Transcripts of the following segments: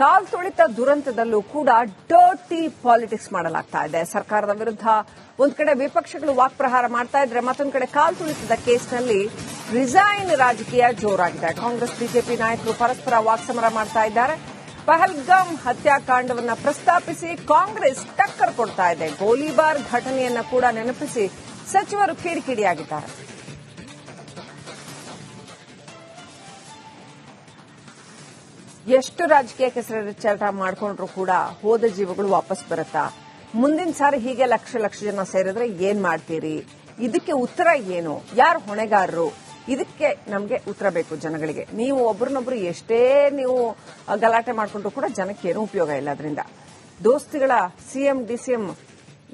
ಕಾಲ್ ತುಳಿತ ದುರಂತದಲ್ಲೂ ಕೂಡ dirty politics ಮಾಡಲಾಗ್ತಾ ಇದೆ. ಸರ್ಕಾರದ ವಿರುದ್ಧ ಒಂದ್ ಕಡೆ ವಿಪಕ್ಷಗಳು ವಾಕ್ಪ್ರಹಾರ ಮಾಡ್ತಾ ಇದ್ರೆ ಮತ್ತೊಂದ್ ಕಡೆ ಕಾಲ್ ತುಳಿತದ ಕೇಸ್ನಲ್ಲಿ ರಿಸೈನ್ ರಾಜಕೀಯ ಜೋರಾಗಿದೆ. ಕಾಂಗ್ರೆಸ್, ಬಿಜೆಪಿ ನಾಯಕರು ಪರಸ್ಪರ ವಾಕ್ಸಮರ ಮಾಡ್ತಾ ಇದ್ದಾರೆ. ಪಹಲ್ಗಾಮ್ ಹತ್ಯಾಕಾಂಡವನ್ನ ಪ್ರಸ್ತಾಪಿಸಿ ಕಾಂಗ್ರೆಸ್ ಟಕ್ಕರ್ ಕೊಡ್ತಾ ಇದೆ. ಗೋಲಿಬಾರ್ ಘಟನೆಯನ್ನ ಕೂಡ ನೆನಪಿಸಿ ಸಚಿವರು ಕಿಡಿಕಿಡಿಯಾಗಿದ್ದಾರೆ ಎಷ್ಟು ರಾಜಕೀಯ ಕೆಸರೆಚ್ಚಾಟ ಮಾಡ್ಕೊಂಡ್ರು ಕೂಡ ಹೋದ ಜೀವಗಳು ವಾಪಸ್ ಬರುತ್ತಾ? ಮುಂದಿನ ಸಾರಿ ಹೀಗೆ ಲಕ್ಷ ಲಕ್ಷ ಜನ ಸೇರಿದ್ರೆ ಏನ್ ಮಾಡ್ತೀರಿ? ಇದಕ್ಕೆ ಉತ್ತರ ಏನು? ಯಾರು ಹೊಣೆಗಾರರು? ಇದಕ್ಕೆ ನಮಗೆ ಉತ್ತರ ಬೇಕು ಜನಗಳಿಗೆ. ನೀವು ಒಬ್ರನ್ನೊಬ್ರು ಎಷ್ಟೇ ನೀವು ಗಲಾಟೆ ಮಾಡಿಕೊಂಡ್ರು ಕೂಡ ಜನಕ್ಕೆ ಏನು ಉಪಯೋಗ ಇಲ್ಲ ಅದರಿಂದ. ದೋಸ್ತಿಗಳ ಸಿಎಂ ಡಿಸಿಎಂ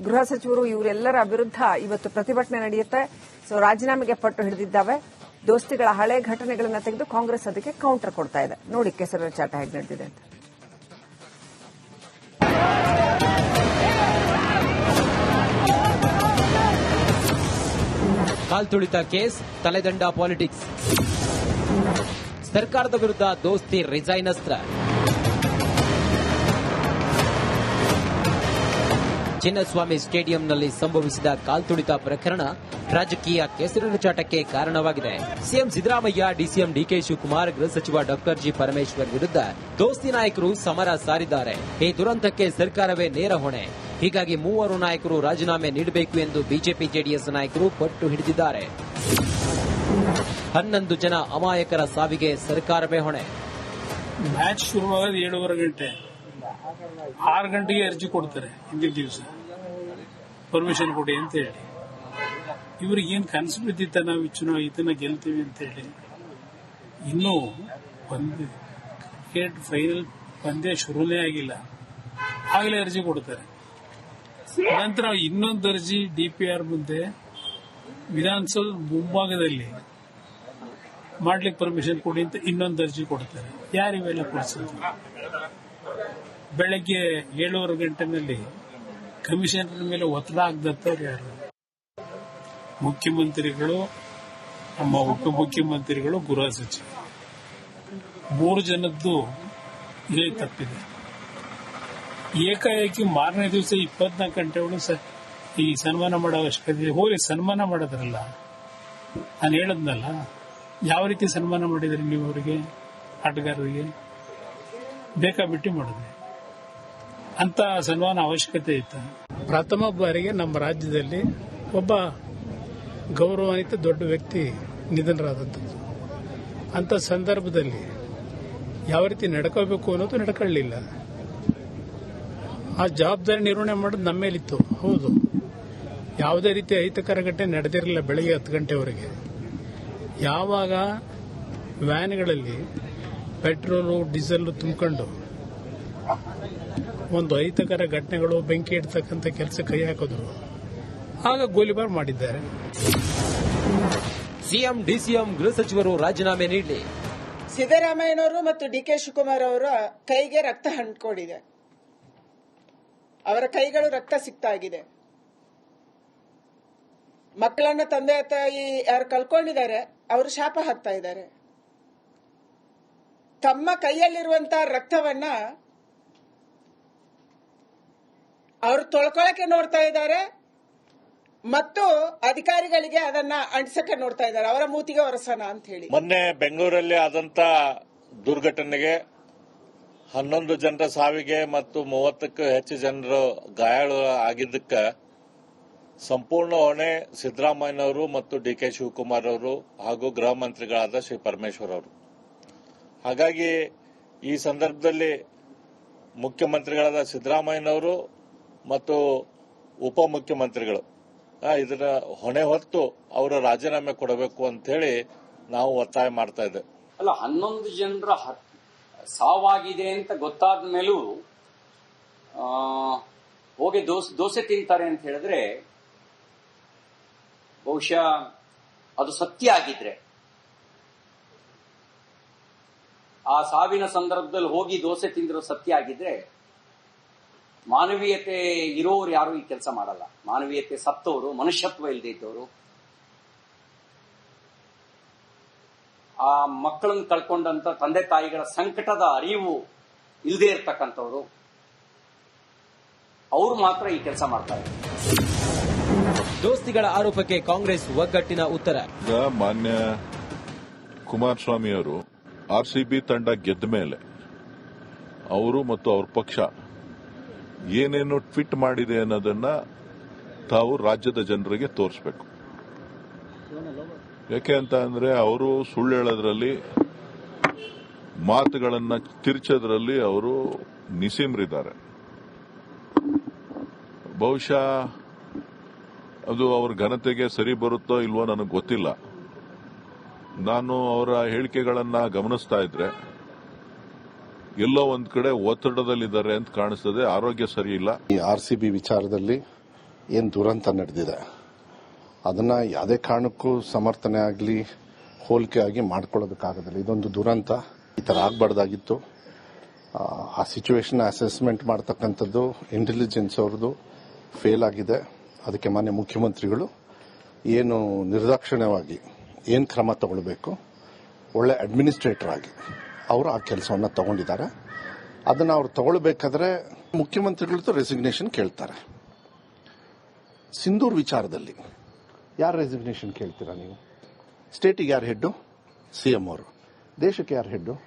ಗೃಹ ಸಚಿವರು, ಇವರೆಲ್ಲರ ವಿರುದ್ಧ ಇವತ್ತು ಪ್ರತಿಭಟನೆ ನಡೆಯುತ್ತೆ. ಸೊ ರಾಜೀನಾಮೆಗೆ ಪಟ್ಟು ಹಿಡಿದಿದ್ದಾವೆ. ದೋಸ್ತಿಗಳ ಹಳೆ ಘಟನೆಗಳನ್ನ ತೆಗೆದು ಕಾಂಗ್ರೆಸ್ ಅದಕ್ಕೆ ಕೌಂಟರ್ ಕೊಡ್ತಾ ಇದೆ. ನೋಡಿ ಕೆಸರ ಚಾಟ ಹೇಗೆ ನಡೆದಿದೆ ಅಂತ. ಕಾಲ್ತುಳಿತ ಕೇಸ್, ತಲೆದಂಡ ಪಾಲಿಟಿಕ್ಸ್. ಸರ್ಕಾರದ ವಿರುದ್ಧ ದೋಸ್ತಿ ರಿಸೈನ್ ಅಸ್ತ್ರ ಚಿನ್ನಸ್ವಾಮಿ ಸ್ಟೇಡಿಯಂನಲ್ಲಿ ಸಂಭವಿಸಿದ ಕಾಲ್ತುಳಿತ ಪ್ರಕರಣ ರಾಜಕೀಯ ಕೆಸರಿನಚಾಟಕ್ಕೆ ಕಾರಣವಾಗಿದೆ. CM Siddaramaiah, DCM DK Shivakumar, ಗೃಹ ಸಚಿವ ಡಾಕ್ಟರ್ ಜಿ ಪರಮೇಶ್ವರ್ ವಿರುದ್ಧ ದೋಸ್ತಿ ನಾಯಕರು ಸಮರ ಸಾರಿದ್ದಾರೆ. ಈ ದುರಂತಕ್ಕೆ ಸರ್ಕಾರವೇ ನೇರ ಹೊಣೆ. ಹೀಗಾಗಿ ಮೂವರು ನಾಯಕರು ರಾಜೀನಾಮೆ ನೀಡಬೇಕು ಎಂದು ಬಿಜೆಪಿ ಜೆಡಿಎಸ್ ನಾಯಕರು ಪಟ್ಟು ಹಿಡಿದಿದ್ದಾರೆ. ಹನ್ನೊಂದು ಜನ ಅಮಾಯಕರ ಸಾವಿಗೆ ಸರ್ಕಾರವೇ ಹೊಣೆ. ಮ್ಯಾಚ್ ಶುರುವಾಗ ಏಳುವರೆ ಗಂಟೆ. ಆರು ಗಂಟೆಗೆ ಅರ್ಜಿ ಕೊಡ್ತಾರೆ ಹಿಂದಿನ ದಿವಸ. ಪರ್ಮಿಷನ್ ಕೊಡಿ ಅಂತ ಹೇಳಿ. ಇವ್ರಿಗೆ ಏನ್ ಕನಸು ಬಿದ್ದಿತ್ತ ನಾವು ಚುನಾವ ಇದನ್ನ ಗೆಲ್ತೀವಿ ಅಂತ ಹೇಳಿ. ಇನ್ನೂ ಒಂದು ಕ್ರಿಕೆಟ್ ಫೈನಲ್ ಪಂದ್ಯ ಶುರುನೇ ಆಗಿಲ್ಲ. ಆಗಲೇ ಅರ್ಜಿ ಕೊಡ್ತಾರೆ. ನಂತರ ಇನ್ನೊಂದು ಅರ್ಜಿ ಡಿಪಿಆರ್ ಮುಂದೆ ವಿಧಾನಸೌಧ ಮುಂಭಾಗದಲ್ಲಿ ಮಾಡ್ಲಿಕ್ಕೆ ಪರ್ಮಿಷನ್ ಕೊಡಿ ಅಂತ ಇನ್ನೊಂದು ಅರ್ಜಿ ಕೊಡ್ತಾರೆ. ಯಾರಿವೆಲ್ಲ ಕೊಡಿಸೋದು? ಬೆಳಗ್ಗೆ ಏಳುವರೆ ಗಂಟೆನಲ್ಲಿ ಕಮಿಷನರ್ ಮೇಲೆ ಒತ್ತಡ ಆಗದತ್ತವ್ರು ಯಾರು? ಮುಖ್ಯಮಂತ್ರಿಗಳು, ನಮ್ಮ ಉಪಮುಖ್ಯಮಂತ್ರಿಗಳು ಗೃಹ ಸಚಿವ. ಮೂರು ಜನದ್ದು ಇದೇ ತಪ್ಪಿದೆ. ಏಕಾಏಕಿ ಮಾರನೇ ದಿವಸ ಇಪ್ಪತ್ನಾಲ್ಕು ಗಂಟೆ ಒಳಗೆ ಈ ಸನ್ಮಾನ ಮಾಡೋ ಅವಶ್ಯಕತೆ ಹೋಗಿ ಸನ್ಮಾನ ಮಾಡಿದ್ರಲ್ಲ? ನಾನು ಹೇಳದ್ನಲ್ಲ, ಯಾವ ರೀತಿ ಸನ್ಮಾನ ಮಾಡಿದ್ರಿ ನೀವು ಅವರಿಗೆ, ಆಟಗಾರರಿಗೆ? ಬೇಕಾಬಿಟ್ಟಿ ಮಾಡಿದ್ರಿ ಅಂತ ಸನ್ಮಾನ ಅವಶ್ಯಕತೆ ಇತ್ತು. ಪ್ರಥಮ ಬಾರಿಗೆ ನಮ್ಮ ರಾಜ್ಯದಲ್ಲಿ ಒಬ್ಬ ಗೌರವಾನ್ವಿತ ದೊಡ್ಡ ವ್ಯಕ್ತಿ ನಿಧನರಾದಂಥದ್ದು. ಅಂತ ಸಂದರ್ಭದಲ್ಲಿ ಯಾವ ರೀತಿ ನಡ್ಕೋಬೇಕು ಅನ್ನೋದು ನಡ್ಕೊಳ್ಳಲಿಲ್ಲ ಆ ಜವಾಬ್ದಾರಿ ನಿರ್ವಹಣೆ ಮಾಡೋದು ನಮ್ಮ ಮೇಲಿತ್ತು ಹೌದು. ಯಾವುದೇ ರೀತಿ ಅಹಿತಕರ ಘಟನೆ ನಡೆದಿರಲಿಲ್ಲ ಬೆಳಗ್ಗೆ ಹತ್ತು ಗಂಟೆವರೆಗೆ. ಯಾವಾಗ ವ್ಯಾನ್ಗಳಲ್ಲಿ ಪೆಟ್ರೋಲು ಡೀಸೆಲ್ ತುಂಬಿಕೊಂಡು ಒಂದು ಅಹಿತಕರ ಘಟನೆಗಳು ಬೆಂಕಿ ಇಡ್ತಕ್ಕಂಥ ಕೆಲಸ ಕೈ ಹಾಕಿದ್ರು. ಆಗ ಗೋಲಿಬಾರ್ ಮಾಡಿದ್ದಾರೆ. ಸಿಎಂ ಡಿಸಿಎಂ ಗೃಹ ಸಚಿವರು ರಾಜೀನಾಮೆ ನೀಡಲಿ. ಸಿದ್ದರಾಮಯ್ಯನವರು ಮತ್ತು ಡಿ ಕೆ ಶಿವಕುಮಾರ್ ಅವರ ಕೈಗೆ ರಕ್ತ ಹಂಟ್ಕೊಂಡಿದೆ ಅವರ ಕೈಗಳು ರಕ್ತ ಸಿಕ್ತಾಗಿದೆ. ಮಕ್ಕಳನ್ನ ತಂದೆ ತಾಯಿ ಯಾರು ಕಳ್ಕೊಂಡಿದ್ದಾರೆ ಅವರು ಶಾಪ ಹಾಕ್ತಾ ಇದ್ದಾರೆ. ತಮ್ಮ ಕೈಯಲ್ಲಿರುವಂತಹ ರಕ್ತವನ್ನ ಅವರು ತೊಳ್ಕೊಳಕ್ಕೆ ನೋಡ್ತಾ ಇದ್ದಾರೆ ಮತ್ತು ಅಧಿಕಾರಿಗಳಿಗೆ ಅದನ್ನ ಅಂಟಿಸಕ್ಕೆ ನೋಡ್ತಾ ಇದ್ದಾರೆ. ಅವರ ಮೂತಿಗೆ ವರಸನ ಅಂತ ಹೇಳಿ. ಮೊನ್ನೆ ಬೆಂಗಳೂರಲ್ಲಿ ಆದಂತ ದುರ್ಘಟನೆಗೆ ಹನ್ನೊಂದು ಜನರ ಸಾವಿಗೆ ಮತ್ತು ಮೂವತ್ತಕ್ಕೂ ಹೆಚ್ಚು ಜನರು ಗಾಯಾಳು ಆಗಿದ್ದಕ್ಕೆ ಸಂಪೂರ್ಣ ಹೊಣೆ ಸಿದ್ದರಾಮಯ್ಯನವರು ಮತ್ತು ಡಿ ಕೆ ಶಿವಕುಮಾರ್ ಅವರು ಹಾಗೂ ಗೃಹ ಮಂತ್ರಿಗಳಾದ ಶ್ರೀ ಪರಮೇಶ್ವರ್ ಅವರು. ಹಾಗಾಗಿ ಈ ಸಂದರ್ಭದಲ್ಲಿ ಮುಖ್ಯಮಂತ್ರಿಗಳಾದ ಸಿದ್ದರಾಮಯ್ಯನವರು ಮತ್ತು ಉಪಮುಖ್ಯಮಂತ್ರಿಗಳು. ಮುಖ್ಯಮಂತ್ರಿಗಳು ಇದರ ಹೊಣೆ ಹೊತ್ತು ಅವರು ರಾಜೀನಾಮೆ ಕೊಡಬೇಕು ಅಂತ ಹೇಳಿ ನಾವು ಒತ್ತಾಯ ಮಾಡ್ತಾ ಇದ್ದೇವೆ. ಅಲ್ಲ, ಹನ್ನೊಂದು ಜನರ ಸಾವಾಗಿದೆ ಅಂತ ಗೊತ್ತಾದ ಮೇಲೂ ಹೋಗಿ ದೋಸೆ ದೋಸೆ ತಿಂತಾರೆ ಅಂತ ಹೇಳಿದ್ರೆ, ಬಹುಶಃ ಅದು ಸತ್ಯ ಆಗಿದ್ರೆ. ಆ ಸಾವಿನ ಸಂದರ್ಭದಲ್ಲಿ ಹೋಗಿ ದೋಸೆ ತಿಂದಿರೋ ಸತ್ಯ ಆಗಿದ್ರೆ ಮಾನವೀಯತೆ ಇರೋರು ಯಾರು ಈ ಕೆಲಸ ಮಾಡಲ್ಲ. ಮಾನವೀಯತೆ ಸತ್ತವರು ಮನುಷ್ಯತ್ವ ಇಲ್ಲದೆ ಇದ್ದವರು ಆ ಮಕ್ಕಳನ್ನು ಕಳ್ಕೊಂಡಂತ ತಂದೆ ತಾಯಿಗಳ ಸಂಕಟದ ಅರಿವು ಇಲ್ಲದೆ ಇರ್ತಕ್ಕಂಥವ್ರು ಅವರು ಮಾತ್ರ ಈ ಕೆಲಸ ಮಾಡ್ತಾರೆ ದೋಸ್ತಿಗಳ ಆರೋಪಕ್ಕೆ ಕಾಂಗ್ರೆಸ್ ಒಗ್ಗಟ್ಟಿನ ಉತ್ತರ. ಈಗ ಮಾನ್ಯ ಕುಮಾರಸ್ವಾಮಿ ಅವರು ಆರ್ ಸಿ ಬಿ ತಂಡ ಗೆದ್ದ ಮೇಲೆ ಅವರು ಮತ್ತು ಅವ್ರ ಪಕ್ಷ ಏನೇನು ಟ್ವೀಟ್ ಮಾಡಿದೆ ಅನ್ನೋದನ್ನ ತಾವು ರಾಜ್ಯದ ಜನರಿಗೆ ತೋರಿಸಬೇಕು. ಯಾಕೆ ಅಂತ ಅಂದ್ರೆ ಅವರು ಸುಳ್ಳು ಹೇಳೋದ್ರಲ್ಲಿ, ಮಾತುಗಳನ್ನ ತಿರ್ಚೋದ್ರಲ್ಲಿ ಅವರು ನಿಸೀಮ್ರಿದ್ದಾರೆ. ಬಹುಶಃ ಅದು ಅವ್ರ ಘನತೆಗೆ ಸರಿ ಬರುತ್ತೋ ಇಲ್ವೋ ನನಗೆ ಗೊತ್ತಿಲ್ಲ. ನಾನು ಅವರ ಹೇಳಿಕೆಗಳನ್ನ ಗಮನಿಸ್ತಾ ಇದ್ರೆ ಎಲ್ಲೋ ಒಂದ್ ಕಡೆ ಒತ್ತಡದಲ್ಲಿದ್ದಾರೆ ಅಂತ ಕಾಣಿಸ್ತದೆ. ಆರೋಗ್ಯ ಸರಿ ಇಲ್ಲ. ಈ ಆರ್ ಸಿ ಬಿ ವಿಚಾರದಲ್ಲಿ ಏನು ದುರಂತ ನಡೆದಿದೆ, ಅದನ್ನ ಯಾವುದೇ ಕಾರಣಕ್ಕೂ ಸಮರ್ಥನೆ ಆಗಲಿ, ಹೋಲಿಕೆ ಆಗಿ ಮಾಡ್ಕೊಳ್ಳೋದಕ್ಕಾಗೋದಿಲ್ಲ ಇದೊಂದು ದುರಂತ. ಈ ಥರ ಆಗಬಾರ್ದಾಗಿತ್ತು. ಆ ಸಿಚುವೇಶನ್ ಅಸೆಸ್ಮೆಂಟ್ ಮಾಡ್ತಕ್ಕಂಥದ್ದು ಇಂಟೆಲಿಜೆನ್ಸ್ ಅವ್ರದ್ದು ಫೇಲ್ ಆಗಿದೆ. ಅದಕ್ಕೆ ಮಾನ್ಯ ಮುಖ್ಯಮಂತ್ರಿಗಳು ಏನು ನಿರ್ದಾಕ್ಷಿಣ್ಯವಾಗಿ ಏನು ಕ್ರಮ ತಗೊಳ್ಬೇಕು, ಒಳ್ಳೆ ಅಡ್ಮಿನಿಸ್ಟ್ರೇಟರ್ ಆಗಿ. ಅವರು ಆ ಕೆಲಸವನ್ನು ತಗೊಂಡಿದ್ದಾರೆ. ಅದನ್ನು ಅವ್ರು ತಗೊಳ್ಬೇಕಾದ್ರೆ ಮುಖ್ಯಮಂತ್ರಿಗಳದ್ದು ರೆಸಿಗ್ನೇಷನ್ ಕೇಳ್ತಾರೆ. ಸಿಂಧೂರ್ ವಿಚಾರದಲ್ಲಿ ಯಾರು ರೆಸಿಗ್ನೇಷನ್ ಕೇಳ್ತೀರಾ ನೀವು? ಸ್ಟೇಟಿಗೆ ಯಾರು ಹೆಡ್ಡು? ಸಿಎಂ ಅವರು. ದೇಶಕ್ಕೆ ಯಾರು ಹೆಡ್ಡು?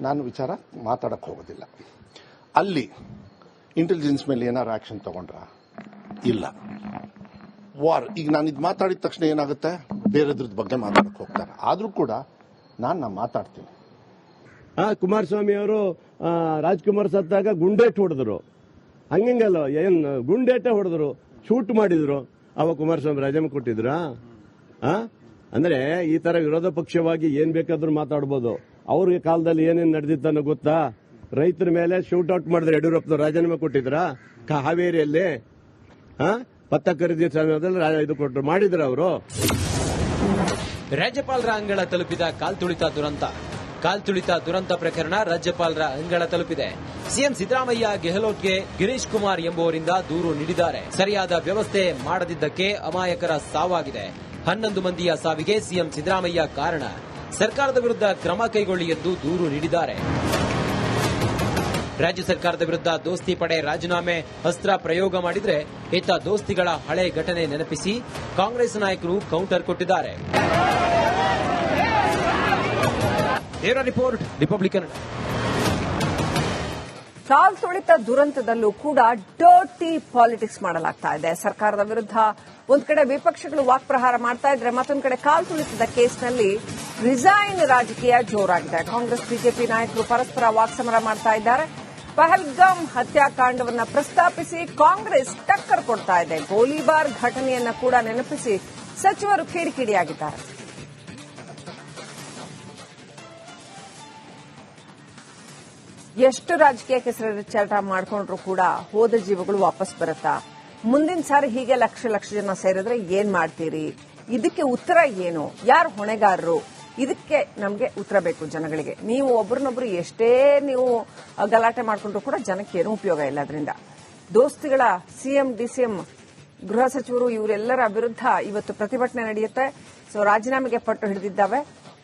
ನಾನು ವಿಚಾರ ಮಾತಾಡಕ್ಕೆ ಹೋಗೋದಿಲ್ಲ. ಅಲ್ಲಿ ಇಂಟೆಲಿಜೆನ್ಸ್ ಮೇಲೆ ಏನಾರು ಆಕ್ಷನ್ ತಗೊಂಡ್ರ? ಇಲ್ಲ. ವಾರ್ ಈಗ ನಾನು ಇದು ಮಾತಾಡಿದ ತಕ್ಷಣ ಏನಾಗುತ್ತೆ? ಬೇರೆದ್ರದ್ದು ಬಗ್ಗೆ ಮಾತಾಡಕ್ಕೆ ಹೋಗ್ತಾರೆ. ಆದರೂ ಕೂಡ ನಾನು ಮಾತಾಡ್ತೀನಿ. ಆ ಕುಮಾರಸ್ವಾಮಿ ಅವರು ರಾಜ್ಕುಮಾರ್ ಸತ್ತಾಗ ಗುಂಡೇಟ್ ಹೊಡೆದ್ರು. ಹಂಗಿಂಗಲ್ಲ, ಏನ್, ಗುಂಡೇಟೆ ಹೊಡೆದ್ರು, ಶೂಟ್ ಮಾಡಿದ್ರು. ಅವ ಕುಮಾರಸ್ವಾಮಿ ರಾಜೀನಾಮೆ ಕೊಟ್ಟಿದ್ರ? ಆ? ಅಂದ್ರೆ ಈ ತರ ವಿರೋಧ ಪಕ್ಷವಾಗಿ ಏನ್ ಬೇಕಾದ್ರೂ ಮಾತಾಡ್ಬೋದು. ಅವ್ರಿಗೆ ಕಾಲದಲ್ಲಿ ಏನೇನ್ ನಡೆದಿತ್ತನ್ನೋ ಗೊತ್ತಾ? ರೈತರ ಮೇಲೆ ಶೂಟ್ ಔಟ್ ಮಾಡಿದ್ರೆ ಯಡಿಯೂರಪ್ಪನವ್ರು ರಾಜೀನಾಮೆ ಕೊಟ್ಟಿದ್ರ? ಹಾವೇರಿಯಲ್ಲಿ? ಆ? ಭತ್ತ ಖರೀದಿ ಸಮಯದಲ್ಲಿ ಇದು ಕೊಟ್ಟರು ಮಾಡಿದ್ರ ಅವರು? ರಾಜ್ಯಪಾಲರ ಅಂಗಳ ತಲುಪಿದ ಕಾಲ್ತುಳಿತ ದುರಂತ. ಕಾಲ್ತುಳಿತ ದುರಂತ ಪ್ರಕರಣ ರಾಜ್ಯಪಾಲರ ಅಂಗಳ ತಲುಪಿದೆ. ಸಿಎಂ ಸಿದ್ದರಾಮಯ್ಯ ಗೆಹ್ಲೋಟ್ಗೆ ಗಿರೀಶ್ ಕುಮಾರ್ ಎಂಬುವರಿಂದ ದೂರು ನೀಡಿದ್ದಾರೆ. ಸರಿಯಾದ ವ್ಯವಸ್ಥೆ ಮಾಡದಿದ್ದಕ್ಕೆ ಅಮಾಯಕರ ಸಾವಾಗಿದೆ. ಹನ್ನೊಂದು ಮಂದಿಯ ಸಾವಿಗೆ ಸಿಎಂ ಸಿದ್ದರಾಮಯ್ಯ ಕಾರಣ. ಸರ್ಕಾರದ ವಿರುದ್ಧ ಕ್ರಮ ಕೈಗೊಳ್ಳಿ ಎಂದು ದೂರು ನೀಡಿದ್ದಾರೆ. ರಾಜ್ಯ ಸರ್ಕಾರದ ವಿರುದ್ಧ ದೋಸ್ತಿ ಪಡೆ ರಾಜೀನಾಮೆ ಅಸ್ತ್ರ ಪ್ರಯೋಗ ಮಾಡಿದರೆ ಇತ್ತ ದೋಸ್ತಿಗಳ ಹಳೆ ಘಟನೆ ನೆನಪಿಸಿ ಕಾಂಗ್ರೆಸ್ ನಾಯಕರು ಕೌಂಟರ್ ಕೊಟ್ಟಿದ್ದಾರೆ. Report, Republican. ಕಾಲ್ ತುಳಿತ ದುರಂತದಲ್ಲೂ ಕೂಡ ಡರ್ಟಿ ಪಾಲಿಟಿಕ್ಸ್ ಮಾಡಲಾಗ್ತಾ ಇದೆ. ಸರ್ಕಾರದ ವಿರುದ್ಧ ಒಂದು ಕಡೆ ವಿಪಕ್ಷಗಳು ವಾಕ್ಪ್ರಹಾರ ಮಾಡ್ತಾ ಇದ್ರೆ ಮತ್ತೊಂದು ಕಡೆ ಕಾಲ್ ತುಳಿತದ ಕೇಸ್ನಲ್ಲಿ ರಿಸೈನ್ ರಾಜಕೀಯ ಜೋರಾಗಿದೆ. ಕಾಂಗ್ರೆಸ್, ಬಿಜೆಪಿ ನಾಯಕರು ಪರಸ್ಪರ ವಾಕ್ಸಮರ ಮಾಡ್ತಾ ಇದ್ದಾರೆ. ಪಹಲ್ಗಾಮ್ ಹತ್ಯಾಕಾಂಡವನ್ನ ಪ್ರಸ್ತಾಪಿಸಿ ಕಾಂಗ್ರೆಸ್ ಟಕ್ಕರ್ ಕೊಡ್ತಾ ಇದೆ. ಗೋಲಿಬಾರ್ ಘಟನೆಯನ್ನ ಕೂಡ ನೆನಪಿಸಿ ಸಚಿವರು ಕಿಡಿಕಿಡಿಯಾಗಿದ್ದಾರೆ ಎಷ್ಟು ರಾಜಕೀಯ ಕೆಸರಾಟ ಮಾಡಿಕೊಂಡ್ರು ಕೂಡ ಹೋದ ಜೀವಗಳು ವಾಪಸ್ ಬರುತ್ತಾ? ಮುಂದಿನ ಸಾರಿ ಹೀಗೆ ಲಕ್ಷ ಲಕ್ಷ ಜನ ಸೇರಿದ್ರೆ ಏನ್ ಮಾಡ್ತೀರಿ? ಇದಕ್ಕೆ ಉತ್ತರ ಏನು? ಯಾರು ಹೊಣೆಗಾರರು? ಇದಕ್ಕೆ ನಮಗೆ ಉತ್ತರ ಬೇಕು ಜನಗಳಿಗೆ. ನೀವು ಒಬ್ರನ್ನೊಬ್ರು ಎಷ್ಟೇ ನೀವು ಗಲಾಟೆ ಮಾಡಿಕೊಂಡ್ರು ಕೂಡ ಜನಕ್ಕೆ ಏನೂ ಉಪಯೋಗ ಇಲ್ಲ ಅದರಿಂದ. ದೋಸ್ತಿಗಳ ಸಿಎಂ ಡಿಸಿಎಂ ಗೃಹ ಸಚಿವರು ಇವರೆಲ್ಲರ ವಿರುದ್ಧ ಇವತ್ತು ಪ್ರತಿಭಟನೆ ನಡೆಯುತ್ತೆ. ಸೊ ರಾಜೀನಾಮೆಗೆ ಪಟ್ಟು ಹಿಡಿದಿದ್ದಾವೆ.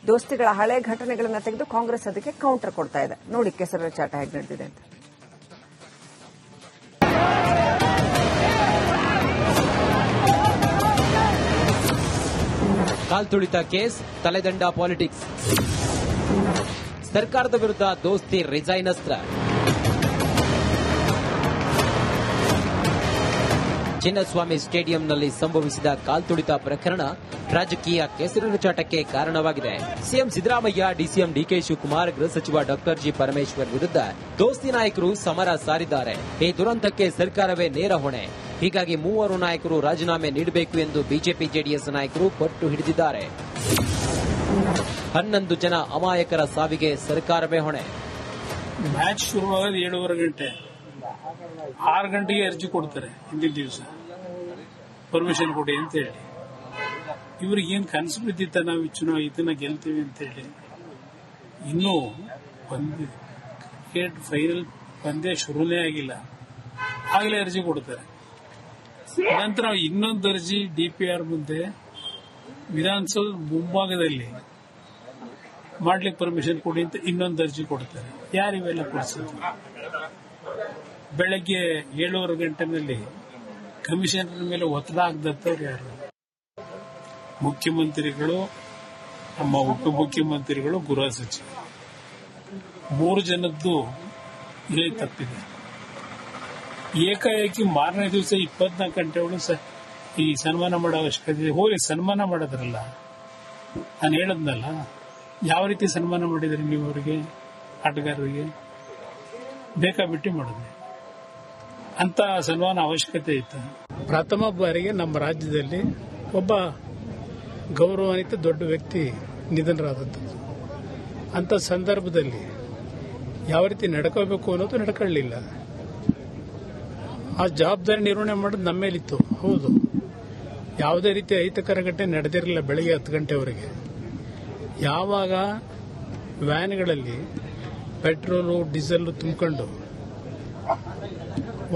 ದೋಸ್ತಿಗಳ ಹಳೆ ಘಟನೆಗಳನ್ನು ತೆಗೆದು ಕಾಂಗ್ರೆಸ್ ಅದಕ್ಕೆ ಕೌಂಟರ್ ಕೊಡ್ತಾ ಇದೆ. ನೋಡಿ ಕೆಸರ ಚಾಟ ಹೇಗೆ ನಡೆದಿದೆ ಅಂತ. ಕಾಲ್ತುಳಿತ ಕೇಸ್, ತಲೆದಂಡ ಪಾಲಿಟಿಕ್ಸ್. ಸರ್ಕಾರದ ವಿರುದ್ಧ ದೋಸ್ತಿ ರಿಸೈನ್ ಅಸ್ತ್ರ ಚಿನ್ನಸ್ವಾಮಿ ಸ್ಟೇಡಿಯಂನಲ್ಲಿ ಸಂಭವಿಸಿದ ಕಾಲ್ತುಳಿತ ಪ್ರಕರಣ ರಾಜಕೀಯ ಕೆಸರಿನಚಾಟಕ್ಕೆ ಕಾರಣವಾಗಿದೆ. CM Siddaramaiah, DCM DK Shivakumar, ಗೃಹ ಸಚಿವ ಡಾಕ್ಟರ್ ಜಿ ಪರಮೇಶ್ವರ್ ವಿರುದ್ಧ ದೋಸ್ತಿ ನಾಯಕರು ಸಮರ ಸಾರಿದ್ದಾರೆ. ಈ ದುರಂತಕ್ಕೆ ಸರ್ಕಾರವೇ ನೇರ ಹೊಣೆ. ಹೀಗಾಗಿ ಮೂವರು ನಾಯಕರು ರಾಜೀನಾಮೆ ನೀಡಬೇಕು ಎಂದು ಬಿಜೆಪಿ ಜೆಡಿಎಸ್ ನಾಯಕರು ಪಟ್ಟು ಹಿಡಿದಿದ್ದಾರೆ. ಹನ್ನೊಂದು ಜನ ಅಮಾಯಕರ ಸಾವಿಗೆ ಸರ್ಕಾರವೇ ಹೊಣೆ. ಮ್ಯಾಚ್ ಶುರುವಾಗೋದು ಏಳುವರೆ ಗಂಟೆ. ಆರು ಗಂಟೆಗೆ ಅರ್ಜಿ ಕೊಡ್ತಾರೆ ಹಿಂದಿನ ದಿವಸ. ಪರ್ಮಿಷನ್ ಕೊಡಿ ಅಂತ ಹೇಳಿ. ಇವ್ರಿಗೆ ಏನ್ ಕನಸು ಬಿದ್ದಿತ್ತ ನಾವು ಚುನಾವ್ ಇದನ್ನ ಗೆಲ್ತೀವಿ ಅಂತ ಹೇಳಿ. ಇನ್ನೂ ಕ್ರಿಕೆಟ್ ಫೈನಲ್ ಪಂದ್ಯ ಶುರುನೇ ಆಗಿಲ್ಲ. ಆಗಲೇ ಅರ್ಜಿ ಕೊಡ್ತಾರೆ. ನಂತರ ಇನ್ನೊಂದು ಅರ್ಜಿ ಡಿಪಿಆರ್ ಮುಂದೆ. ವಿಧಾನಸೌಧ ಮುಂಭಾಗದಲ್ಲಿ ಮಾಡ್ಲಿಕ್ಕೆ ಪರ್ಮಿಷನ್ ಕೊಡಿ ಅಂತ ಇನ್ನೊಂದು ಅರ್ಜಿ ಕೊಡ್ತಾರೆ. ಯಾರಿವೆಲ್ಲ ಕೊಡಿಸಿದ್ರು ಬೆಳಗ್ಗೆ ಏಳುವರೆ ಗಂಟೆನಲ್ಲಿ ಕಮಿಷನರ್ ಮೇಲೆ ಒತ್ತಡ ಆಗದತ್ತವ್ರು ಯಾರು? ಮುಖ್ಯಮಂತ್ರಿಗಳು, ನಮ್ಮ ಉಪಮುಖ್ಯಮಂತ್ರಿಗಳು ಗೃಹ ಸಚಿವರು ಮೂರು ಜನದ್ದು ಇದೇ ತಪ್ಪಿದೆ. ಏಕಾಏಕಿ ಮಾರನೇ ದಿವಸ ಇಪ್ಪತ್ನಾಲ್ಕು ಗಂಟೆ ಒಳಗೆ ಈ ಸನ್ಮಾನ ಮಾಡೋ ಅವಶ್ಯಕತೆ. ಹೋಗಿ ಸನ್ಮಾನ ಮಾಡೋದ್ರಲ್ಲ? ನಾನು ಹೇಳದ್ನಲ್ಲ, ಯಾವ ರೀತಿ ಸನ್ಮಾನ ಮಾಡಿದ್ರಿ ನೀವು ಅವರಿಗೆ, ಆಟಗಾರರಿಗೆ? ಬೇಕಾಬಿಟ್ಟಿ ಮಾಡಿದ್ರಿ ಅಂತ ಸನ್ಮಾನ ಅವಶ್ಯಕತೆ ಇತ್ತು. ಪ್ರಥಮ ಬಾರಿಗೆ ನಮ್ಮ ರಾಜ್ಯದಲ್ಲಿ ಒಬ್ಬ ಗೌರವಾನ್ವಿತ ದೊಡ್ಡ ವ್ಯಕ್ತಿ ನಿಧನರಾದಂಥದ್ದು. ಅಂತ ಸಂದರ್ಭದಲ್ಲಿ ಯಾವ ರೀತಿ ನಡ್ಕೋಬೇಕು ಅನ್ನೋದು ನಡ್ಕೊಳ್ಳಿಲ್ಲ. ಆ ಜವಾಬ್ದಾರಿ ನಿರ್ವಹಣೆ ಮಾಡೋದು ನಮ್ಮ ಮೇಲಿತ್ತು ಹೌದು. ಯಾವುದೇ ರೀತಿ ಅಹಿತಕರ ಘಟನೆ ನಡೆದಿರಲಿಲ್ಲ ಬೆಳಗ್ಗೆ ಹತ್ತು ಗಂಟೆವರೆಗೆ. ಯಾವಾಗ ವ್ಯಾನ್ಗಳಲ್ಲಿ ಪೆಟ್ರೋಲು ಡೀಸೆಲ್ ತುಂಬಿಕೊಂಡು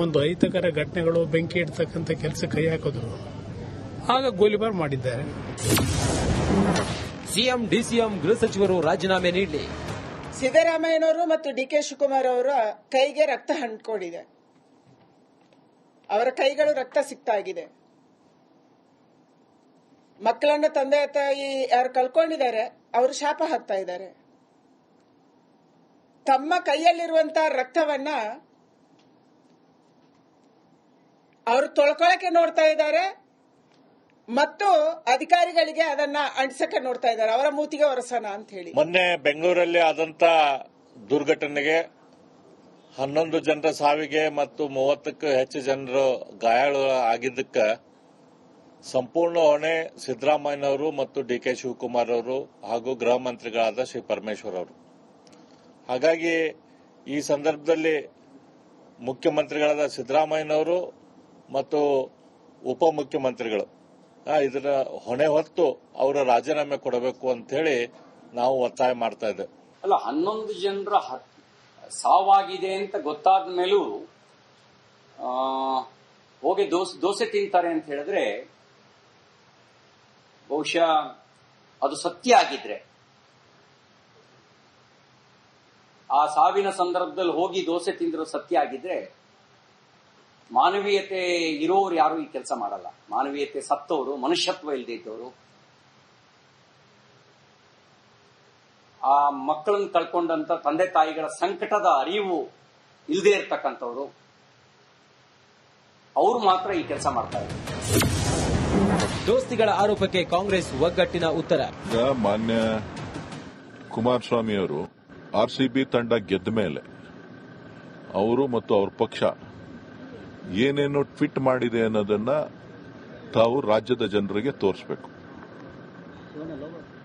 ಒಂದು ಅಹಿತಕರ ಘಟನೆಗಳು ಬೆಂಕಿ ಇಡ್ತಕ್ಕಂಥ ಕೆಲಸ ಕೈ ಹಾಕಿದ್ರು. ಆಗ ಗೋಲಿಬಾರ್ ಮಾಡಿದ್ದಾರೆ. ಸಿಎಂ ಡಿಸಿಎಂ ಗೃಹ ಸಚಿವರು ರಾಜೀನಾಮೆ ನೀಡಲಿ. ಸಿದ್ದರಾಮಯ್ಯನವರು ಮತ್ತು ಡಿ ಕೆ ಶಿವಕುಮಾರ್ ಅವರ ಕೈಗೆ ರಕ್ತ ಹಂಟ್ಕೊಂಡಿದೆ ಅವರ ಕೈಗಳು ರಕ್ತ ಸಿಕ್ತಾಗಿದೆ. ಮಕ್ಕಳನ್ನು ತಂದೆ ತಾಯಿ ಯಾರು ಕಲ್ಕೊಂಡಿದ್ದಾರೆ ಅವರು ಶಾಪ ಹಾಕ್ತಾ ಇದ್ದಾರೆ. ತಮ್ಮ ಕೈಯಲ್ಲಿರುವಂತಹ ರಕ್ತವನ್ನ ಅವರು ತೊಳ್ಕೊಳಕ್ಕೆ ನೋಡ್ತಾ ಇದ್ದಾರೆ ಮತ್ತು ಅಧಿಕಾರಿಗಳಿಗೆ ಅದನ್ನ ಅಂಟಿಸಕ್ಕೆ ನೋಡ್ತಾ ಇದ್ದಾರೆ. ಅವರ ಮೂತಿಗೆ ಹೊರಸನ ಅಂತ ಹೇಳಿ. ಮೊನ್ನೆ ಬೆಂಗಳೂರಲ್ಲಿ ಆದಂತ ದುರ್ಘಟನೆಗೆ ಹನ್ನೊಂದು ಜನರ ಸಾವಿಗೆ ಮತ್ತು ಮೂವತ್ತಕ್ಕೂ ಹೆಚ್ಚು ಜನರು ಗಾಯಾಳು ಆಗಿದ್ದಕ್ಕ ಸಂಪೂರ್ಣ ಹೊಣೆ ಸಿದ್ದರಾಮಯ್ಯನವರು ಮತ್ತು ಡಿ ಕೆ ಶಿವಕುಮಾರ್ ಅವರು ಹಾಗೂ ಗೃಹ ಮಂತ್ರಿಗಳಾದ ಶ್ರೀ ಪರಮೇಶ್ವರ್ ಅವರು. ಹಾಗಾಗಿ ಈ ಸಂದರ್ಭದಲ್ಲಿ ಮುಖ್ಯಮಂತ್ರಿಗಳಾದ ಸಿದ್ದರಾಮಯ್ಯನವರು ಮತ್ತು ಉಪಮುಖ್ಯಮಂತ್ರಿಗಳು ಇದರ ಹೊಣೆ ಹೊತ್ತು ಅವರ ರಾಜೀನಾಮೆ ಕೊಡಬೇಕು ಅಂತ ಹೇಳಿ ನಾವು ಒತ್ತಾಯ ಮಾಡ್ತಾ ಇದ್ದೇವೆ. ಅಲ್ಲ, ಹನ್ನೊಂದು ಜನರ ಸಾವಾಗಿದೆ ಅಂತ ಗೊತ್ತಾದ ಮೇಲೂ ಹೋಗಿ ದೋಸೆ ದೋಸೆ ತಿಂತಾರೆ ಅಂತ ಹೇಳಿದ್ರೆ, ಬಹುಶಃ ಅದು ಸತ್ಯ ಆಗಿದ್ರೆ. ಆ ಸಾವಿನ ಸಂದರ್ಭದಲ್ಲಿ ಹೋಗಿ ದೋಸೆ ತಿಂದಿರೋ ಸತ್ಯ ಆಗಿದ್ರೆ, ಮಾನವೀಯತೆ ಇರೋರು ಯಾರು ಈ ಕೆಲಸ ಮಾಡಲ್ಲ. ಮಾನವೀಯತೆ ಸತ್ತವರು ಮನುಷ್ಯತ್ವ ಇಲ್ಲದೆ ಇದ್ದವರು ಆ ಮಕ್ಕಳನ್ನ ಕಳ್ಕೊಂಡಂತ ತಂದೆ ತಾಯಿಗಳ ಸಂಕಟದ ಅರಿವು ಇಲ್ಲದೆ ಇರ್ತಕ್ಕಂಥವ್ರು ಅವರು ಮಾತ್ರ ಈ ಕೆಲಸ ಮಾಡ್ತಾರೆ ದೋಸ್ತಿಗಳ ಆರೋಪಕ್ಕೆ ಕಾಂಗ್ರೆಸ್ ಒಗ್ಗಟ್ಟಿನ ಉತ್ತರ. ಈಗ ಮಾನ್ಯ ಕುಮಾರಸ್ವಾಮಿ ಅವರು ಆರ್ ಸಿ ಬಿ ತಂಡ ಗೆದ್ದ ಮೇಲೆ ಅವರು ಮತ್ತು ಅವ್ರ ಪಕ್ಷ ಏನೇನು ಟ್ವಿಟ್ ಮಾಡಿದೆ ಅನ್ನೋದನ್ನ ತಾವು ರಾಜ್ಯದ ಜನರಿಗೆ ತೋರಿಸಬೇಕು.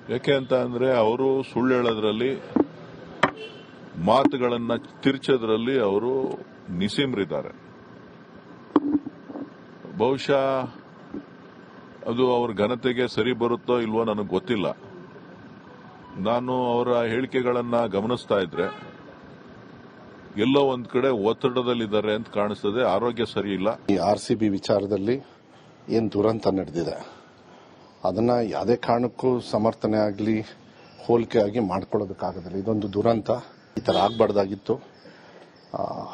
ಯಾಕೆ ಅಂತ ಅಂದ್ರೆ ಅವರು ಸುಳ್ಳು ಹೇಳೋದ್ರಲ್ಲಿ, ಮಾತುಗಳನ್ನ ತಿರ್ಚೋದ್ರಲ್ಲಿ ಅವರು ನಿಸಿಮ್ರಿದ್ದಾರೆ. ಬಹುಶಃ ಅದು ಅವ್ರ ಘನತೆಗೆ ಸರಿ ಬರುತ್ತೋ ಇಲ್ವೋ ನನಗೆ ಗೊತ್ತಿಲ್ಲ. ನಾನು ಅವರ ಹೇಳಿಕೆಗಳನ್ನ ಗಮನಿಸ್ತಾ ಇದ್ರೆ, ಎಲ್ಲೋ ಒಂದ್ ಕಡೆ ಒತ್ತಡದಲ್ಲಿದ್ದಾರೆ ಅಂತ ಕಾಣಿಸ್ತದೆ, ಆರೋಗ್ಯ ಸರಿ ಇಲ್ಲ. ಈ ಆರ್ ವಿಚಾರದಲ್ಲಿ ಏನು ದುರಂತ ನಡೆದಿದೆ? ಅದನ್ನ ಯಾವುದೇ ಕಾರಣಕ್ಕೂ ಸಮರ್ಥನೆ ಆಗಲಿ, ಹೋಲಿಕೆ ಆಗಿ ಮಾಡ್ಕೊಳ್ಳೋದಕ್ಕಾಗೋದಿಲ್ಲ. ಇದೊಂದು ದುರಂತ. ಈ ಥರ ಆಗಬಾರ್ದಾಗಿತ್ತು.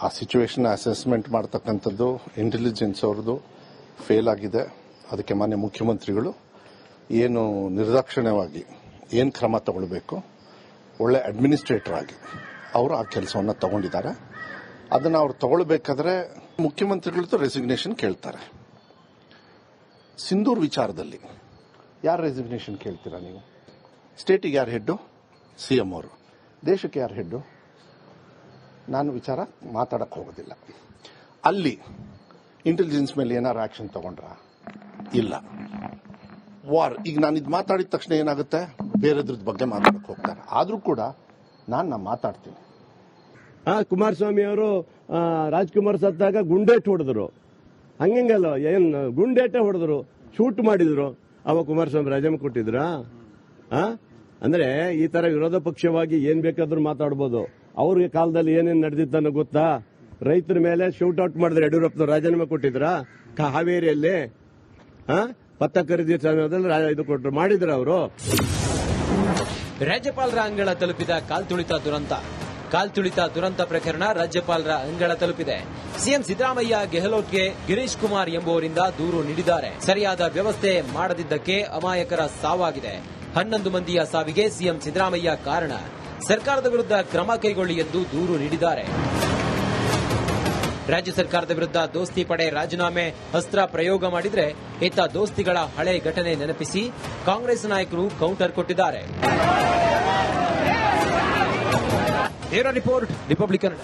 ಆ ಸಿಚುವೇಶನ್ ಅಸೆಸ್ಮೆಂಟ್ ಮಾಡ್ತಕ್ಕಂಥದ್ದು ಇಂಟೆಲಿಜೆನ್ಸ್ ಅವ್ರದ್ದು ಫೇಲ್ ಆಗಿದೆ. ಅದಕ್ಕೆ ಮಾನ್ಯ ಮುಖ್ಯಮಂತ್ರಿಗಳು ಏನು ನಿರ್ದಾಕ್ಷಿಣ್ಯವಾಗಿ ಏನು ಕ್ರಮ ತಗೊಳ್ಬೇಕು? ಒಳ್ಳೆ ಅಡ್ಮಿನಿಸ್ಟ್ರೇಟರ್ ಆಗಿ ಅವರು ಆ ಕೆಲಸವನ್ನು ತಗೊಂಡಿದ್ದಾರೆ. ಅದನ್ನು ಅವ್ರು ತಗೊಳ್ಬೇಕಾದ್ರೆ ಮುಖ್ಯಮಂತ್ರಿಗಳದ್ದು ರೆಸಿಗ್ನೇಷನ್ ಕೇಳ್ತಾರೆ. ಸಿಂಧೂರ್ ವಿಚಾರದಲ್ಲಿ ಯಾರು ರೆಸಿಗ್ನೇಷನ್ ಕೇಳ್ತೀರಾ ನೀವು? ಸ್ಟೇಟಿಗೆ ಯಾರು ಹೆಡ್ಡು ಸಿಎಂ ಅವರು. ದೇಶಕ್ಕೆ ಯಾರು ಹೆಡ್ಡು ನಾನು ವಿಚಾರ ಮಾತಾಡಕ್ಕೆ ಹೋಗೋದಿಲ್ಲ. ಅಲ್ಲಿ ಇಂಟೆಲಿಜೆನ್ಸ್ ಮೇಲೆ ಏನಾರು ಆಕ್ಷನ್ ತಗೊಂಡ್ರ? ಇಲ್ಲ. ವಾರ್ ಈಗ ನಾನು ಇದು ಮಾತಾಡಿದ ತಕ್ಷಣ ಏನಾಗುತ್ತೆ? ಬೇರೆದ್ರದ್ದು ಬಗ್ಗೆ ಮಾತಾಡಕ್ಕೆ ಹೋಗ್ತಾರೆ. ಆದರೂ ಕೂಡ ನಾನು ನಾ ಮಾತಾಡ್ತೀನಿ. ಆ ಕುಮಾರಸ್ವಾಮಿ ಅವರು ರಾಜ್ಕುಮಾರ್ ಸತ್ತಾಗ ಗುಂಡೇಟ್ ಹೊಡೆದ್ರು. ಹಂಗಲ್ಲ ಏನ್ ಗುಂಡೇಟೆ ಹೊಡೆದ್ರು. ಶೂಟ್ ಮಾಡಿದ್ರು. ಅವ ಕುಮಾರಸ್ವಾಮಿ ರಾಜೀನಾಮೆ ಕೊಟ್ಟಿದ್ರಾ? ಅಂದ್ರೆ ಈ ತರ ವಿರೋಧ ಪಕ್ಷವಾಗಿ ಏನ್ ಬೇಕಾದ್ರೂ ಮಾತಾಡ್ಬೋದು. ಅವ್ರಿಗೆ ಕಾಲದಲ್ಲಿ ಏನೇನ್ ನಡೆದಿತ್ತನ್ನೋ ಗೊತ್ತಾ? ರೈತರ ಮೇಲೆ ಶೂಟ್ ಔಟ್ ಮಾಡಿದ್ರೆ ಯಡಿಯೂರಪ್ಪನವ್ರು ರಾಜೀನಾಮೆ ಕೊಟ್ಟಿದ್ರಾ? ಹಾವೇರಿಯಲ್ಲಿ? ಭತ್ತ ಖರೀದಿ ಸಮಯದಲ್ಲಿ ಇದು ಕೊಟ್ಟರು ಮಾಡಿದ್ರ ಅವರು? ರಾಜ್ಯಪಾಲರ ಅಂಗಳ ತಲುಪಿದ ಕಾಲ್ತುಳಿತ ದುರಂತ. ಕಾಲ್ತುಳಿತ ದುರಂತ ಪ್ರಕರಣ ರಾಜ್ಯಪಾಲರ ಅಂಗಳ ತಲುಪಿದೆ. ಸಿಎಂ ಸಿದ್ದರಾಮಯ್ಯ, ಗೆಹ್ಲೋಟ್ಗೆ ಗಿರೀಶ್ ಕುಮಾರ್ ಎಂಬುವರಿಂದ ದೂರು ನೀಡಿದ್ದಾರೆ. ಸರಿಯಾದ ವ್ಯವಸ್ಥೆ ಮಾಡದಿದ್ದಕ್ಕೆ ಅಮಾಯಕರ ಸಾವಾಗಿದೆ. ಹನ್ನೊಂದು ಮಂದಿಯ ಸಾವಿಗೆ ಸಿಎಂ ಸಿದ್ದರಾಮಯ್ಯ ಕಾರಣ. ಸರ್ಕಾರದ ವಿರುದ್ಧ ಕ್ರಮ ಕೈಗೊಳ್ಳಿ ಎಂದು ದೂರು ನೀಡಿದ್ದಾರೆ. ರಾಜ್ಯ ಸರ್ಕಾರದ ವಿರುದ್ಧ ದೋಸ್ತಿ ಪಡೆ ರಾಜೀನಾಮೆ ಅಸ್ತ್ರ ಪ್ರಯೋಗ ಮಾಡಿದರೆ ಇತ್ತ ದೋಸ್ತಿಗಳ ಹಳೆ ಘಟನೆ ನೆನಪಿಸಿ ಕಾಂಗ್ರೆಸ್ ನಾಯಕರು ಕೌಂಟರ್ ಕೊಟ್ಟಿದ್ದಾರೆ. Bureau report Republican